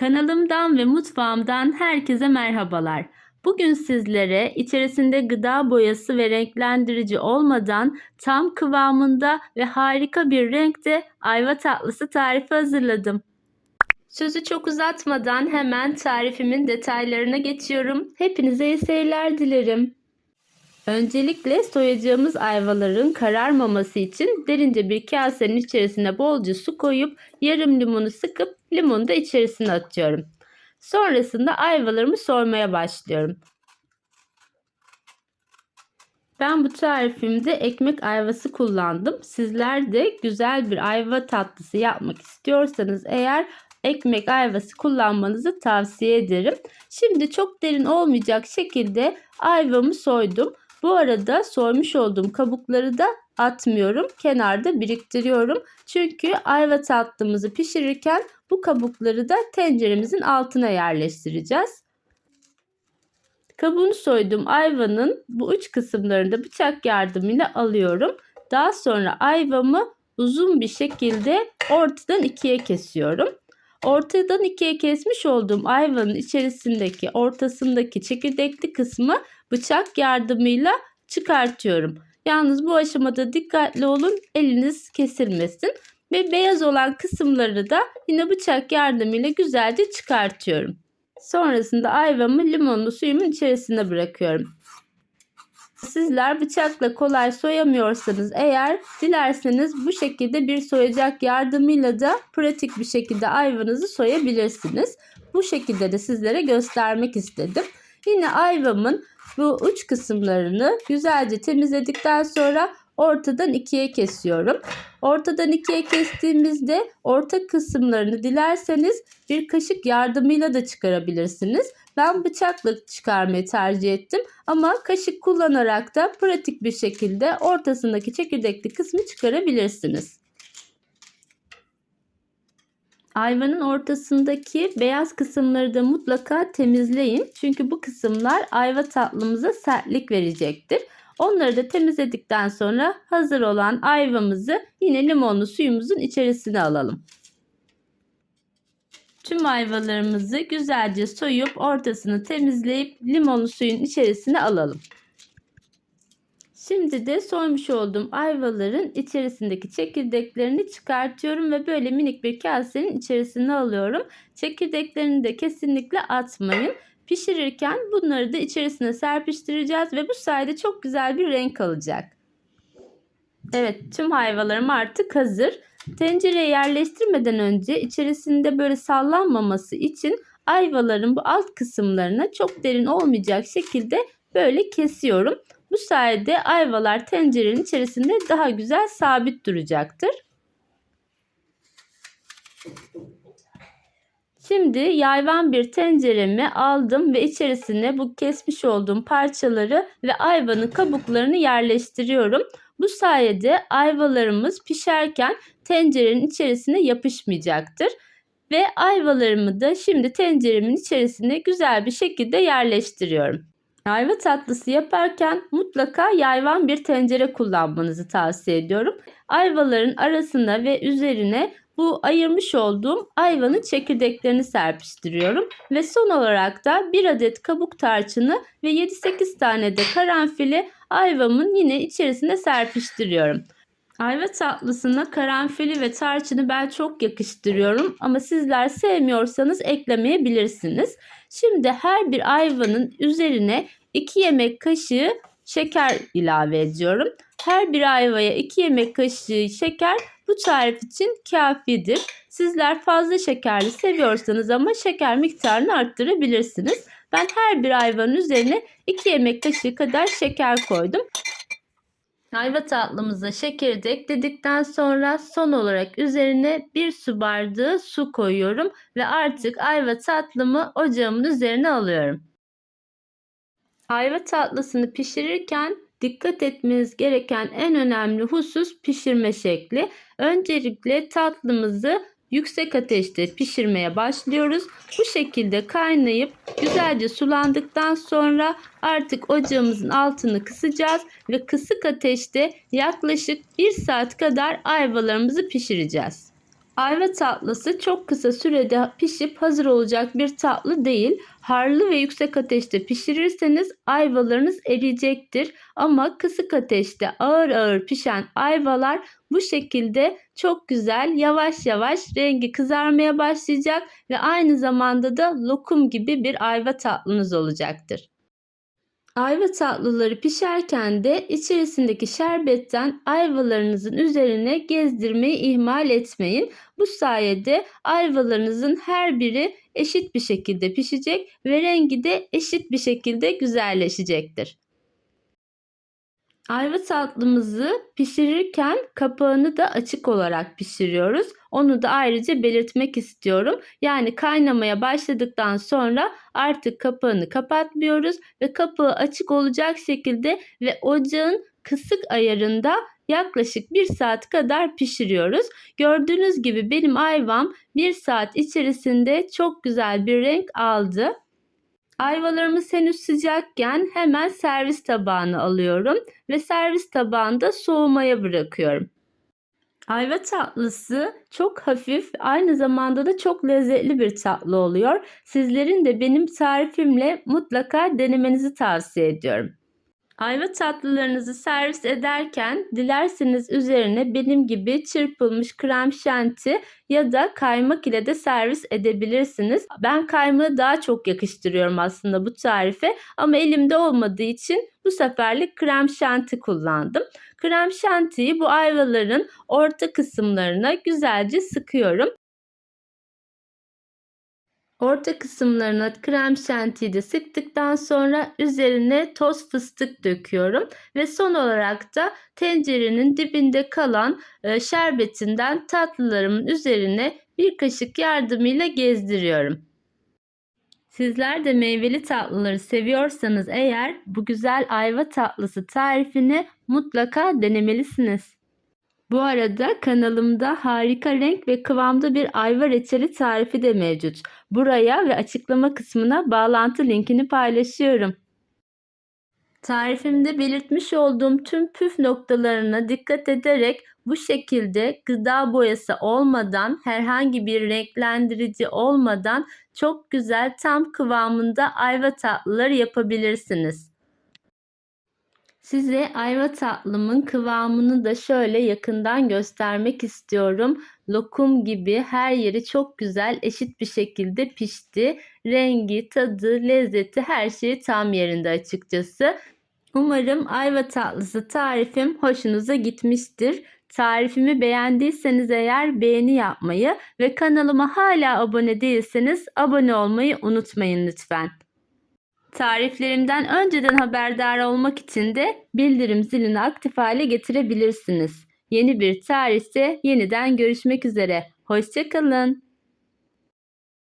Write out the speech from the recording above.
Kanalımdan ve mutfağımdan herkese merhabalar. Bugün sizlere içerisinde gıda boyası ve renklendirici olmadan tam kıvamında ve harika bir renkte ayva tatlısı tarifi hazırladım. Sözü çok uzatmadan hemen tarifimin detaylarına geçiyorum. Hepinize iyi seyirler dilerim. Öncelikle soyacağımız ayvaların kararmaması için derince bir kasenin içerisine bolca su koyup yarım limonu sıkıp limonu da içerisine atıyorum. Sonrasında ayvalarımı soymaya başlıyorum. Ben bu tarifimde ekmek ayvası kullandım. Sizler de güzel bir ayva tatlısı yapmak istiyorsanız eğer ekmek ayvası kullanmanızı tavsiye ederim. Şimdi çok derin olmayacak şekilde ayvamı soydum. Bu arada soymuş olduğum kabukları da atmıyorum. Kenarda biriktiriyorum. Çünkü ayva tatlımızı pişirirken bu kabukları da tenceremizin altına yerleştireceğiz. Kabuğunu soydum ayvanın bu uç kısımlarını da bıçak yardımıyla alıyorum. Daha sonra ayvamı uzun bir şekilde ortadan ikiye kesiyorum. Ortadan ikiye kesmiş olduğum ayvanın içerisindeki ortasındaki çekirdekli kısmı bıçak yardımıyla çıkartıyorum. Yalnız bu aşamada dikkatli olun eliniz kesilmesin. Ve beyaz olan kısımları da yine bıçak yardımıyla güzelce çıkartıyorum. Sonrasında ayvamı limonlu suyumun içerisine bırakıyorum. Sizler bıçakla kolay soyamıyorsanız eğer dilerseniz bu şekilde bir soyacak yardımıyla da pratik bir şekilde ayvanızı soyabilirsiniz. Bu şekilde de sizlere göstermek istedim. Yine ayvamın bu uç kısımlarını güzelce temizledikten sonra ortadan ikiye kesiyorum. Ortadan ikiye kestiğimizde orta kısımlarını dilerseniz bir kaşık yardımıyla da çıkarabilirsiniz. Ben bıçakla çıkarmayı tercih ettim ama kaşık kullanarak da pratik bir şekilde ortasındaki çekirdekli kısmı çıkarabilirsiniz. Ayvanın ortasındaki beyaz kısımları da mutlaka temizleyin. Çünkü bu kısımlar ayva tatlımıza sertlik verecektir. Onları da temizledikten sonra hazır olan ayvamızı yine limonlu suyumuzun içerisine alalım. Tüm ayvalarımızı güzelce soyup ortasını temizleyip limonlu suyun içerisine alalım. Şimdi de soymuş olduğum ayvaların içerisindeki çekirdeklerini çıkartıyorum ve böyle minik bir kasenin içerisine alıyorum. Çekirdeklerini de kesinlikle atmayın. Pişirirken bunları da içerisine serpiştireceğiz ve bu sayede çok güzel bir renk alacak. Evet tüm ayvalarım artık hazır. Tencereye yerleştirmeden önce içerisinde böyle sallanmaması için ayvaların bu alt kısımlarına çok derin olmayacak şekilde böyle kesiyorum. Bu sayede ayvalar tencerenin içerisinde daha güzel sabit duracaktır. Şimdi yayvan bir tenceremi aldım ve içerisine bu kesmiş olduğum parçaları ve ayvanın kabuklarını yerleştiriyorum. Bu sayede ayvalarımız pişerken tencerenin içerisine yapışmayacaktır. Ve ayvalarımı da şimdi tenceremin içerisine güzel bir şekilde yerleştiriyorum. Ayva tatlısı yaparken mutlaka yayvan bir tencere kullanmanızı tavsiye ediyorum. Ayvaların arasına ve üzerine bu ayırmış olduğum ayvanın çekirdeklerini serpiştiriyorum. Ve son olarak da bir adet kabuk tarçını ve 7-8 tane de karanfili ayvamın yine içerisine serpiştiriyorum. Ayva tatlısına karanfili ve tarçını ben çok yakıştırıyorum ama sizler sevmiyorsanız eklemeyebilirsiniz. Şimdi her bir ayvanın üzerine 2 yemek kaşığı şeker ilave ediyorum. Her bir ayvaya 2 yemek kaşığı şeker bu tarif için kafidir. Sizler fazla şekerli seviyorsanız ama şeker miktarını arttırabilirsiniz. Ben her bir ayvanın üzerine 2 yemek kaşığı kadar şeker koydum. Ayva tatlımıza şekeri de ekledikten sonra son olarak üzerine bir su bardağı su koyuyorum ve artık ayva tatlımı ocağımın üzerine alıyorum. Ayva tatlısını pişirirken dikkat etmeniz gereken en önemli husus pişirme şekli. Öncelikle tatlımızı yüksek ateşte pişirmeye başlıyoruz. Bu şekilde kaynayıp güzelce sulandıktan sonra artık ocağımızın altını kısacağız ve kısık ateşte yaklaşık 1 saat kadar ayvalarımızı pişireceğiz. Ayva tatlısı çok kısa sürede pişip hazır olacak bir tatlı değil. Harlı ve yüksek ateşte pişirirseniz ayvalarınız eriyecektir. Ama kısık ateşte ağır ağır pişen ayvalar bu şekilde çok güzel yavaş yavaş rengi kızarmaya başlayacak ve aynı zamanda da lokum gibi bir ayva tatlınız olacaktır. Ayva tatlıları pişerken de içerisindeki şerbetten ayvalarınızın üzerine gezdirmeyi ihmal etmeyin. Bu sayede ayvalarınızın her biri eşit bir şekilde pişecek ve rengi de eşit bir şekilde güzelleşecektir. Ayva tatlımızı pişirirken kapağını da açık olarak pişiriyoruz. Onu da ayrıca belirtmek istiyorum. Yani kaynamaya başladıktan sonra artık kapağını kapatmıyoruz ve kapağı açık olacak şekilde ve ocağın kısık ayarında yaklaşık 1 saat kadar pişiriyoruz. Gördüğünüz gibi benim ayvam 1 saat içerisinde çok güzel bir renk aldı. Ayvalarımız henüz sıcakken hemen servis tabağına alıyorum ve servis tabağında soğumaya bırakıyorum. Ayva tatlısı çok hafif, aynı zamanda da çok lezzetli bir tatlı oluyor. Sizlerin de benim tarifimle mutlaka denemenizi tavsiye ediyorum. Ayva tatlılarınızı servis ederken dilerseniz üzerine benim gibi çırpılmış krem şanti ya da kaymak ile de servis edebilirsiniz. Ben kaymağı daha çok yakıştırıyorum aslında bu tarife ama elimde olmadığı için bu seferlik krem şanti kullandım. Krem şantiyi bu ayvaların orta kısımlarına güzelce sıkıyorum. Orta kısımlarına krem şantiyi de sıktıktan sonra üzerine toz fıstık döküyorum. Ve son olarak da tencerenin dibinde kalan e, şerbetinden tatlılarımın üzerine bir kaşık yardımıyla gezdiriyorum. Sizler de meyveli tatlıları seviyorsanız eğer bu güzel ayva tatlısı tarifini mutlaka denemelisiniz. Bu arada kanalımda harika renk ve kıvamda bir ayva reçeli tarifi de mevcut. Buraya ve açıklama kısmına bağlantı linkini paylaşıyorum. Tarifimde belirtmiş olduğum tüm püf noktalarına dikkat ederek bu şekilde gıda boyası olmadan, herhangi bir renklendirici olmadan çok güzel tam kıvamında ayva tatlıları yapabilirsiniz. Size ayva tatlımın kıvamını da şöyle yakından göstermek istiyorum. Lokum gibi her yeri çok güzel eşit bir şekilde pişti. Rengi, tadı, lezzeti her şeyi tam yerinde açıkçası. Umarım ayva tatlısı tarifim hoşunuza gitmiştir. Tarifimi beğendiyseniz eğer beğeni yapmayı ve kanalıma hala abone değilseniz abone olmayı unutmayın lütfen. Tariflerimden önceden haberdar olmak için de bildirim zilini aktif hale getirebilirsiniz. Yeni bir tarihte yeniden görüşmek üzere. Hoşçakalın.